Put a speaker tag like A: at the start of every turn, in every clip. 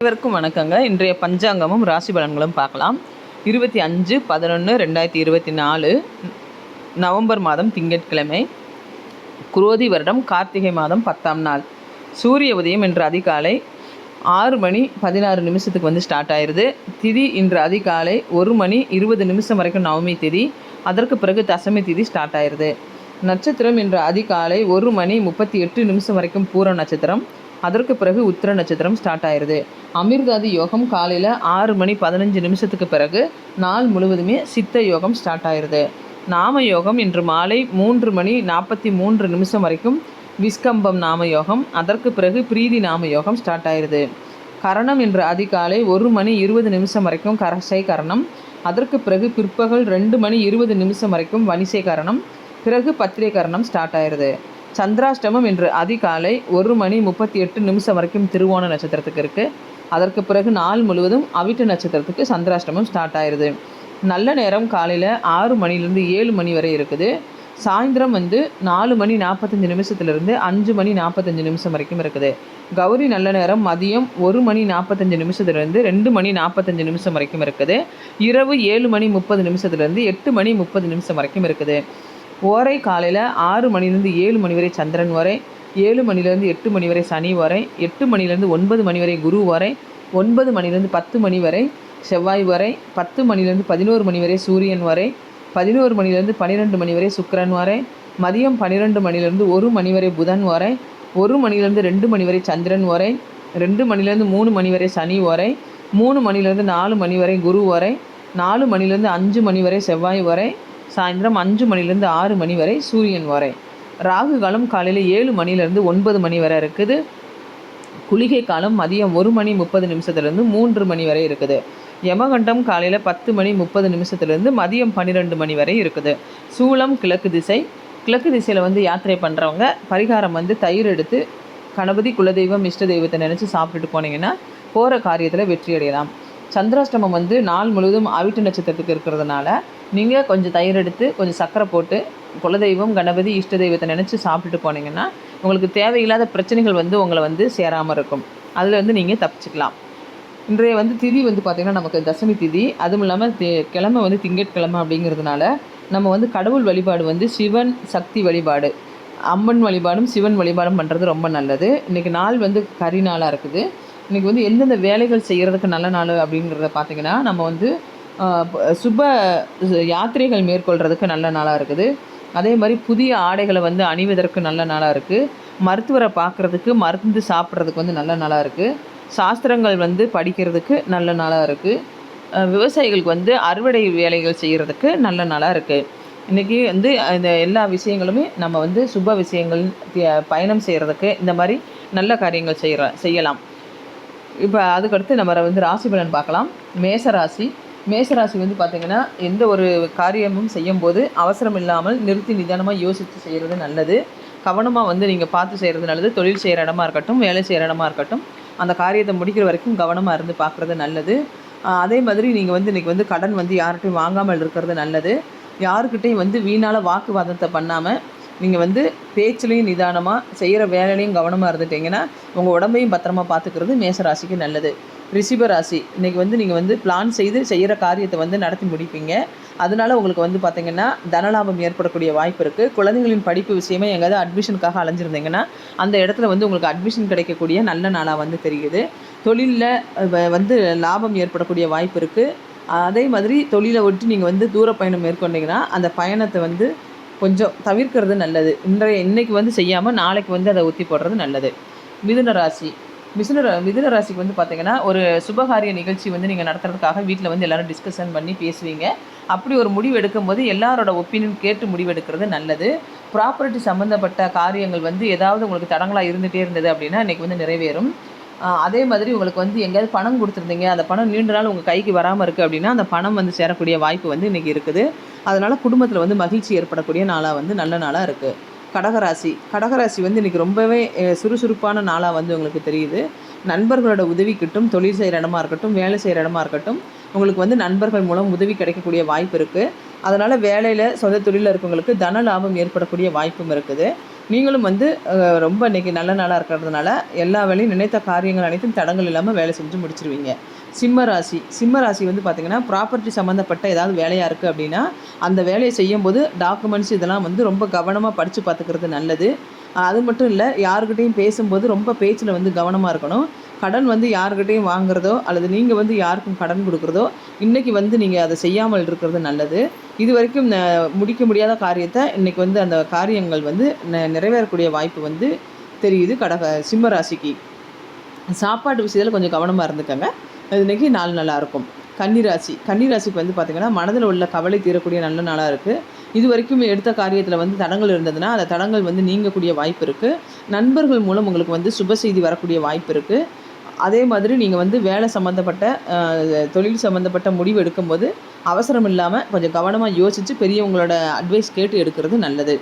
A: அனைவருக்கும் வணக்கங்க இன்றைய பஞ்சாங்கமும் ராசி பலன்களும் பார்க்கலாம். இருபத்தி அஞ்சு பதினொன்று ரெண்டாயிரத்தி இருபத்தி நாலு நவம்பர் மாதம் திங்கட்கிழமை. குரோதி வருடம் கார்த்திகை மாதம் பத்தாம் நாள். சூரிய உதயம் இன்று அதிகாலை ஆறு மணி பதினாறு நிமிஷத்துக்கு வந்து ஸ்டார்ட் ஆயிடுது திதி இன்று அதிகாலை ஒரு மணி இருபது நிமிஷம் வரைக்கும் நவமி திதி. அதற்கு பிறகு தசமி திதி ஸ்டார்ட் ஆயிடுது நட்சத்திரம் இன்று அதிகாலை ஒரு மணி முப்பத்தி எட்டு நிமிஷம் வரைக்கும் பூர நட்சத்திரம். அதற்கு பிறகு உத்திர நட்சத்திரம் ஸ்டார்ட் ஆயிடுது அமிர்தாதி யோகம் காலையில் ஆறு மணி பதினஞ்சு நிமிஷத்துக்கு பிறகு நாள் முழுவதுமே சித்த யோகம் ஸ்டார்ட் ஆயிடுது நாம யோகம் இன்று மாலை மூன்று மணி நாற்பத்தி மூன்று நிமிஷம் வரைக்கும் விஸ்கம்பம் நாம யோகம் அதற்கு பிறகு பிரீதி நாம யோகம் ஸ்டார்ட் ஆயிடுது கரணம் இன்று அதிகாலை ஒரு மணி இருபது நிமிஷம் வரைக்கும் கரசை கரணம் அதற்கு பிறகு பிற்பகல் ரெண்டு மணி இருபது நிமிஷம் வரைக்கும் வனிசை கரணம் பிறகு பத்திரை கரணம் ஸ்டார்ட் ஆயிடுது சந்திராஷ்டமம் இன்று அதிகாலை ஒரு மணி முப்பத்தி எட்டு நிமிஷம் வரைக்கும் திருவோண நட்சத்திரத்துக்கு இருக்குது அதற்கு பிறகு நாள் முழுவதும் அவிட்ட நட்சத்திரத்துக்கு சந்திராஷ்டமம் ஸ்டார்ட் ஆயிடுது நல்ல நேரம் காலையில் ஆறு மணிலேருந்து ஏழு மணி வரை இருக்குது. சாயந்தரம் வந்து நாலு மணி நாற்பத்தஞ்சு நிமிஷத்துலேருந்து அஞ்சு மணி நாற்பத்தஞ்சு நிமிஷம் வரைக்கும் இருக்குது. கௌரி நல்ல நேரம் மதியம் ஒரு மணி நாற்பத்தஞ்சு நிமிஷத்துலேருந்து ரெண்டு மணி நாற்பத்தஞ்சு நிமிஷம் வரைக்கும் இருக்குது. இரவு ஏழு மணி முப்பது நிமிஷத்துலேருந்து எட்டு மணி முப்பது நிமிஷம் வரைக்கும் இருக்குது. ஓரை காலையில் ஆறு மணிலேருந்து ஏழு மணி வரை சந்திரன் வரை ஏழு மணிலேருந்து எட்டு மணி வரை சனி வரை எட்டு மணிலேருந்து ஒன்பது மணி வரை குரு வரை ஒன்பது மணிலேருந்து பத்து மணி வரை செவ்வாய் வரை பத்து மணிலேருந்து பதினோரு மணி வரை சூரியன் வரை பதினோரு மணிலேருந்து பன்னிரெண்டு மணி வரை சுக்கரன் வரை மதியம் பன்னிரெண்டு மணிலேருந்து ஒரு மணி வரை புதன் வரை ஒரு மணிலேருந்து ரெண்டு மணி வரை சந்திரன் வரை ரெண்டு மணிலேருந்து மூணு மணி வரை சனி வரை மூணு மணிலேருந்து நாலு மணி வரை குரு வரை நாலு மணிலேருந்து அஞ்சு மணி வரை செவ்வாய் வரை சாயந்தரம் அஞ்சு மணிலேருந்து ஆறு மணி வரை சூரியன் வரை. ராகு காலம் காலையில் ஏழு மணிலேருந்து ஒன்பது மணி வரை இருக்குது. குளிகை காலம் மதியம் ஒரு மணி முப்பது நிமிஷத்துலேருந்து மூன்று மணி வரை இருக்குது. யமகண்டம் காலையில் பத்து மணி முப்பது நிமிஷத்துலேருந்து மதியம் பன்னிரெண்டு மணி வரை இருக்குது. சூளம் கிழக்கு திசை. கிழக்கு திசையில் வந்து யாத்திரை பண்ணுறவங்க பரிகாரம் வந்து தயிர் எடுத்து கணபதி குலதெய்வம் இஷ்ட தெய்வத்தை நினச்சி சாப்பிட்டுட்டு போனீங்கன்னா போகிற காரியத்தில் வெற்றி அடையலாம். சந்திராஷ்டமம் வந்து நாள் முழுவதும் அவிட்டு நட்சத்திரத்துக்கு இருக்கிறதுனால நீங்கள் கொஞ்சம் தயிர் எடுத்து கொஞ்சம் சர்க்கரை போட்டு குலதெய்வம் கணபதி இஷ்ட தெய்வத்தை நினச்சி சாப்பிட்டுட்டு போனீங்கன்னா உங்களுக்கு தேவையில்லாத பிரச்சனைகள் வந்து உங்களை வந்து சேராமல் இருக்கும். அதில் வந்து நீங்கள் தப்பிச்சுக்கலாம். இன்றைய வந்து திதி வந்து பார்த்திங்கன்னா நமக்கு தசமி திதி. அதுவும் இல்லாமல் தி- கிழமை வந்து திங்கட்கிழமை அப்படிங்கிறதுனால நம்ம வந்து கடவுள் வழிபாடு வந்து சிவன் சக்தி வழிபாடு. அம்மன் வழிபாடும் சிவன் வழிபாடும் பண்ணுறது ரொம்ப நல்லது. இன்றைக்கி நாள் வந்து கரி நாளாக இருக்குது. இன்றைக்கி வந்து எந்தெந்த வேலைகள் செய்கிறதுக்கு நல்ல நாள் அப்படிங்கிறத பார்த்திங்கன்னா நம்ம வந்து சுப யாத்திரைகள் மேற்கொள்கிறதுக்கு நல்ல நாளாக இருக்குது. அதே மாதிரி புதிய ஆடைகளை வந்து அணிவதற்கு நல்ல நாளாக இருக்குது மருத்துவரை பார்க்குறதுக்கு மருந்து சாப்பிட்றதுக்கு வந்து நல்ல நாளாக இருக்குது சாஸ்திரங்கள் வந்து படிக்கிறதுக்கு நல்ல நாளாக இருக்குது விவசாயிகளுக்கு வந்து அறுவடை வேலைகள் செய்கிறதுக்கு நல்ல நாளாக இருக்குது இன்றைக்கி வந்து இந்த எல்லா விஷயங்களுமே நம்ம வந்து சுப விஷயங்கள் பயணம் செய்கிறதுக்கு இந்த மாதிரி நல்ல காரியங்கள் செய்கிற செய்யலாம். இப்போ அதுக்கடுத்து நம்ம வந்து ராசி பலன் பார்க்கலாம். மேசராசி. மேசராசி வந்து பார்த்திங்கன்னா எந்த ஒரு காரியமும் செய்யும்போது அவசரம் இல்லாமல் நிறுத்தி நிதானமாக யோசித்து செய்கிறது நல்லது. கவனமாக வந்து நீங்கள் பார்த்து செய்கிறது நல்லது. தொழில் செய்கிற இடமா இருக்கட்டும் வேலை செய்கிற இடமா இருக்கட்டும் அந்த காரியத்தை முடிக்கிற வரைக்கும் கவனமாக இருந்து பார்க்குறது நல்லது. அதே மாதிரி நீங்கள் வந்து இன்றைக்கி வந்து கடன் வந்து யார்கிட்டையும் வாங்காமல் இருக்கிறது நல்லது. யாருக்கிட்டையும் வந்து வீணால் வாக்குவாதத்தை பண்ணாமல் நீங்கள் வந்து பேச்சுலையும் நிதானமாக செய்கிற வேலையிலையும் கவனமாக இருந்துட்டீங்கன்னா உங்கள் உடம்பையும் பத்திரமா பார்த்துக்கிறது மேசராசிக்கு நல்லது. ரிஷிப ராசி இன்றைக்கி வந்து நீங்கள் வந்து பிளான் செய்து செய்கிற காரியத்தை வந்து நடத்தி முடிப்பீங்க. அதனால உங்களுக்கு வந்து பார்த்திங்கன்னா தனலாபம் ஏற்படக்கூடிய வாய்ப்பு இருக்குது குழந்தைகளின் படிப்பு விஷயமா எங்கேயாவது அட்மிஷனுக்காக அலைஞ்சிருந்தீங்கன்னா அந்த இடத்துல வந்து உங்களுக்கு அட்மிஷன் கிடைக்கக்கூடிய நல்ல நாளாக வந்து தெரியுது. தொழிலில் வந்து லாபம் ஏற்படக்கூடிய வாய்ப்பு இருக்குது அதே மாதிரி தொழிலை விட்டு நீங்கள் வந்து தூர பயணம் மேற்கொண்டீங்கன்னா அந்த பயணத்தை வந்து கொஞ்சம் தவிர்க்கிறது நல்லது. இன்றைய இன்றைக்கி வந்து செய்யாமல் நாளைக்கு வந்து அதை ஒத்தி போடுறது நல்லது. மிதுன ராசி. மிதுன மிதுன ராசிக்கு வந்து பார்த்தீங்கன்னா ஒரு சுபகாரிய நிகழ்ச்சி வந்து நீங்கள் நடத்துறதுக்காக வீட்டில் வந்து எல்லோரும் டிஸ்கஷன் பண்ணி பேசுவீங்க. அப்படி ஒரு முடிவு எடுக்கும்போது எல்லாரோட ஒப்பீனியன் கேட்டு முடிவெடுக்கிறது நல்லது. ப்ராப்பர்ட்டி சம்மந்தப்பட்ட காரியங்கள் வந்து ஏதாவது உங்களுக்கு தடங்களாக இருந்துகிட்டே இருந்தது அப்படின்னா இன்றைக்கி வந்து நிறைவேறும். அதே மாதிரி உங்களுக்கு வந்து எங்கேயாவது பணம் கொடுத்துருந்தீங்க. அந்த பணம் நீண்ட நாள் உங்கள் கைக்கு வராமல் இருக்குது அப்படின்னா அந்த பணம் வந்து சேரக்கூடிய வாய்ப்பு வந்து இன்றைக்கி இருக்குது. அதனால் குடும்பத்தில் வந்து மகிழ்ச்சி ஏற்படக்கூடிய நாளாக வந்து நல்ல நாளாக இருக்குது கடகராசி. கடகராசி வந்து இன்றைக்கி ரொம்பவே சுறுசுறுப்பான நாளாக வந்து உங்களுக்கு தெரியுது. நண்பர்களோட உதவி கிட்டும் தொழில் செய்கிற இடமா இருக்கட்டும் வேலை செய்கிற இடமா இருக்கட்டும் உங்களுக்கு வந்து நண்பர்கள் மூலம் உதவி கிடைக்கக்கூடிய வாய்ப்பு இருக்குது அதனால் வேலையில் சொந்த தொழிலில் இருக்கவங்களுக்கு தன லாபம் ஏற்படக்கூடிய வாய்ப்பும் இருக்குது. நீங்களும் வந்து ரொம்ப இன்னைக்கு நல்ல நாளாக இருக்கிறதுனால எல்லா வேலையும் நினைத்த காரியங்கள் அனைத்தும் தடங்கள் இல்லாமல் வேலை செஞ்சு முடிச்சிருவீங்க. சிம்ம ராசி. சிம்ம ராசி வந்து பார்த்திங்கன்னா ப்ராப்பர்ட்டி சம்மந்தப்பட்ட ஏதாவது வேலையாக இருக்குது அப்படின்னா அந்த வேலையை செய்யும்போது டாக்குமெண்ட்ஸ் இதெல்லாம் வந்து ரொம்ப கவனமாக படித்து பார்த்துக்கிறது நல்லது. அது மட்டும் இல்லை யாருக்கிட்டையும் பேசும்போது ரொம்ப பேச்சில் வந்து கவனமாக இருக்கணும். கடன் வந்து யாருக்கிட்டையும் வாங்குறதோ அல்லது நீங்கள் வந்து யாருக்கும் கடன் கொடுக்குறதோ இன்றைக்கி வந்து நீங்கள் அதை செய்யாமல் இருக்கிறது நல்லது. இது வரைக்கும் முடிக்க முடியாத காரியத்தை இன்றைக்கி வந்து அந்த காரியங்கள் வந்து நிறைவேறக்கூடிய வாய்ப்பு வந்து தெரியுது கடக சிம்ம ராசிக்கு. சாப்பாட்டு விஷயத்தில் கொஞ்சம் கவனமாக இருந்துக்கங்க. இன்றைக்கி நாள் நல்லாயிருக்கும் கன்னிராசி. கன்னிராசிக்கு வந்து பார்த்திங்கன்னா மனதில் உள்ள கவலை தீரக்கூடிய நல்ல நாளாக இருக்குது இது வரைக்கும் எடுத்த காரியத்தில் வந்து தடங்கள் இருந்ததுன்னா அந்த தடங்கள் வந்து நீங்கக்கூடிய வாய்ப்பு இருக்குது நண்பர்கள் மூலம் உங்களுக்கு வந்து சுப செய்தி வரக்கூடிய வாய்ப்பு இருக்குது அதே மாதிரி நீங்கள் வந்து வேலை சம்மந்தப்பட்ட தொழில் சம்மந்தப்பட்ட முடிவு எடுக்கும்போது அவசரம் இல்லாமல் கொஞ்சம் கவனமாக யோசித்து பெரியவங்களோட அட்வைஸ் கேட்டு எடுக்கிறது நல்லது.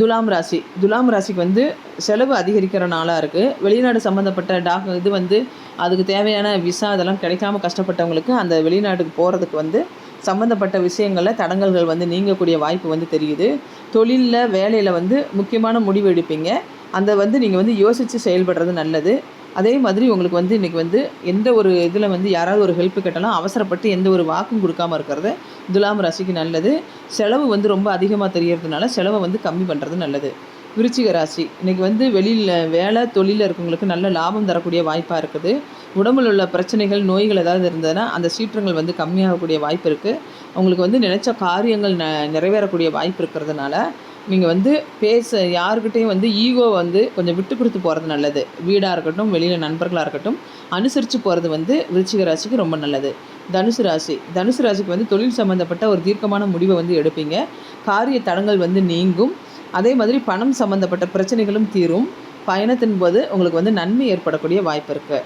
A: துலாம் ராசி. துலாம் ராசிக்கு வந்து செலவு அதிகரிக்கிற நாளாக இருக்குது வெளிநாடு சம்மந்தப்பட்ட டாக் இது வந்து அதுக்கு தேவையான விசா அதெல்லாம் கிடைக்காம கஷ்டப்பட்டவங்களுக்கு அந்த வெளிநாட்டுக்கு போகிறதுக்கு வந்து சம்மந்தப்பட்ட விஷயங்களில் தடங்கல்கள் வந்து நீங்கக்கூடிய வாய்ப்பு வந்து தெரியுது. தொழிலில் வேலையில் வந்து முக்கியமான முடிவு எடுப்பீங்க. அந்த வந்து நீங்கள் வந்து யோசித்து செயல்படுறது நல்லது. அதே மாதிரி உங்களுக்கு வந்து இன்றைக்கி வந்து எந்த ஒரு இதில் வந்து யாராவது ஒரு ஹெல்ப் கேட்டாலும் அவசரப்பட்டு எந்த ஒரு வாக்கும் கொடுக்காம இருக்கிறது துலாம் ராசிக்கு நல்லது. செலவு வந்து ரொம்ப அதிகமாக தெரியறதுனால செலவை வந்து கம்மி பண்ணுறது நல்லது. விருச்சிக ராசி இன்றைக்கி வந்து வெளியில் வேலை தொழிலில் இருக்கவங்களுக்கு நல்ல லாபம் தரக்கூடிய வாய்ப்பாக இருக்குது. உடம்புல உள்ள பிரச்சனைகள் நோய்கள் ஏதாவது இருந்ததுன்னா அந்த சீற்றங்கள் வந்து கம்மியாகக்கூடிய வாய்ப்பு இருக்குது அவங்களுக்கு வந்து நினச்ச காரியங்கள் ந நிறைவேறக்கூடிய வாய்ப்பு இருக்கிறதுனால நீங்கள் வந்து பேச யாருக்கிட்டையும் வந்து ஈகோ வந்து கொஞ்சம் விட்டு கொடுத்து போகிறது நல்லது. வீடாக இருக்கட்டும் வெளியில் நண்பர்களாக இருக்கட்டும் அனுசரித்து போகிறது வந்து விருச்சிக ராசிக்கு ரொம்ப நல்லது. தனுசு ராசி. தனுசு ராசிக்கு வந்து தொழில் சம்மந்தப்பட்ட ஒரு தீர்க்கமான முடிவை வந்து எடுப்பீங்க. காரிய தடங்கள் வந்து நீங்கும். அதே மாதிரி பணம் சம்மந்தப்பட்ட பிரச்சனைகளும் தீரும். பயணத்தின் போது உங்களுக்கு வந்து நன்மை ஏற்படக்கூடிய வாய்ப்பு இருக்குது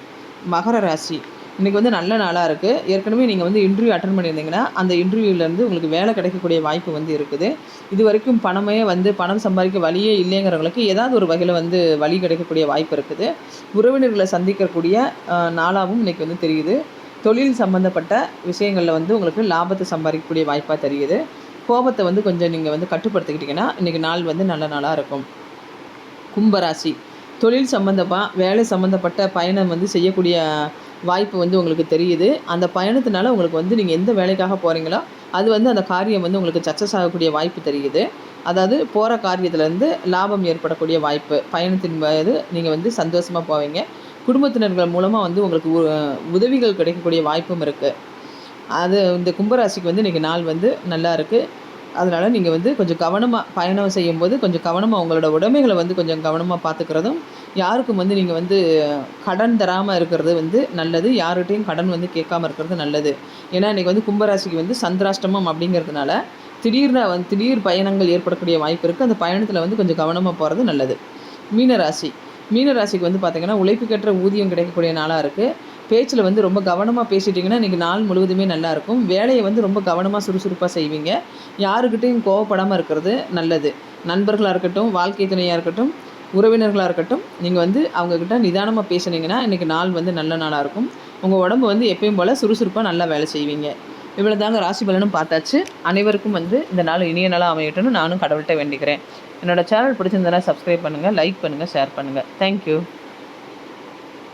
A: மகர ராசி. இன்றைக்கி வந்து நல்ல நாளாக இருக்குது ஏற்கனவே நீங்கள் வந்து இன்டர்வியூ அட்டன் பண்ணியிருந்தீங்கன்னா அந்த இன்டர்வியூலேருந்து உங்களுக்கு வேலை கிடைக்கக்கூடிய வாய்ப்பு வந்து இருக்குது. இது வரைக்கும் பணமே வந்து பணம் சம்பாதிக்க வழியே இல்லைங்கிறவங்களுக்கு ஏதாவது ஒரு வகையில் வந்து வழி கிடைக்கக்கூடிய வாய்ப்பு இருக்குது. உறவினர்களை சந்திக்கக்கூடிய நாளாகவும் இன்றைக்கி வந்து தெரியுது. தொழில் சம்மந்தப்பட்ட விஷயங்களில் வந்து உங்களுக்கு லாபத்தை சம்பாதிக்கக்கூடிய வாய்ப்பாக தெரியுது. கோபத்தை வந்து கொஞ்சம் நீங்கள் வந்து கட்டுப்படுத்திக்கிட்டிங்கன்னா இன்றைக்கி நாள் வந்து நல்ல நாளாக இருக்கும். கும்பராசி. தொழில் சம்மந்தமாக வேலை சம்மந்தப்பட்ட பயணம் வந்து செய்யக்கூடிய வாய்ப்பு வந்து உங்களுக்கு தெரியுது. அந்த பயணத்தினால உங்களுக்கு வந்து நீங்கள் எந்த வேலைக்காக போகிறீங்களோ அது வந்து அந்த காரியம் வந்து உங்களுக்கு சக்ஸஸ் ஆகக்கூடிய வாய்ப்பு தெரியுது. அதாவது போகிற காரியத்துலேருந்து லாபம் ஏற்படக்கூடிய வாய்ப்பு பயணத்தின் போது நீங்கள் வந்து சந்தோஷமாக போவீங்க. குடும்பத்தினர்கள் மூலமாக வந்து உங்களுக்கு உ- உதவிகள் கிடைக்கக்கூடிய வாய்ப்பும் இருக்குது அது இந்த கும்பராசிக்கு வந்து இன்றைக்கி நாள் வந்து நல்லா இருக்குது அதனால் நீங்கள் வந்து கொஞ்சம் கவனமாக பயணம் செய்யும்போது கொஞ்சம் கவனமாக உங்களோட உடைமைகளை வந்து கொஞ்சம் கவனமாக பார்த்துக்கிறதும் யாருக்கும் வந்து நீங்கள் வந்து கடன் தராமல் இருக்கிறது வந்து நல்லது யார்கிட்டையும் கடன் வந்து கேட்காம இருக்கிறது நல்லது. ஏன்னா இன்றைக்கி வந்து கும்பராசிக்கு வந்து சந்திராஷ்டமம் அப்படிங்கிறதுனால திடீர்னு வந்து திடீர் பயணங்கள் ஏற்படக்கூடிய வாய்ப்பு இருக்குது அந்த பயணத்தில் வந்து கொஞ்சம் கவனமாக போகிறது நல்லது. மீனராசி. மீனராசிக்கு வந்து பார்த்திங்கன்னா உழைப்புக்கேற்ற ஊதியம் கிடைக்கக்கூடிய நாளாக இருக்குது பேச்சில் வந்து ரொம்ப கவனமாக பேசிட்டிங்கன்னா இன்றைக்கி நாள் முழுவதுமே நல்லாயிருக்கும். வேலையை வந்து ரொம்ப கவனமாக சுறுசுறுப்பாக செய்வீங்க. யாருக்கிட்டையும் கோவப்படாமல் இருக்கிறது நல்லது. நண்பர்களாக இருக்கட்டும் வாழ்க்கை துணையாக இருக்கட்டும் உறவினர்களாக இருக்கட்டும் நீங்கள் வந்து அவங்கக்கிட்ட நிதானமாக பேசுனீங்கன்னா இன்றைக்கி நாள் வந்து நல்ல நாளாக இருக்கும். உங்கள் உடம்பு வந்து எப்பயும் போல் சுறுசுறுப்பாக நல்லா வேலை செய்வீங்க. இவ்வளோ தாங்க ராசி பலனும் பார்த்தாச்சு. அனைவருக்கும் வந்து இந்த நாள் இனிய நாளாக அமையட்டும்னு நானும் கடவுள்கிட்ட வேண்டிக்கிறேன். என்னோடய சேனல் பிடிச்சிருந்தனா சப்ஸ்கிரைப் பண்ணுங்கள் லைக் பண்ணுங்கள் ஷேர் பண்ணுங்கள் தேங்க்யூ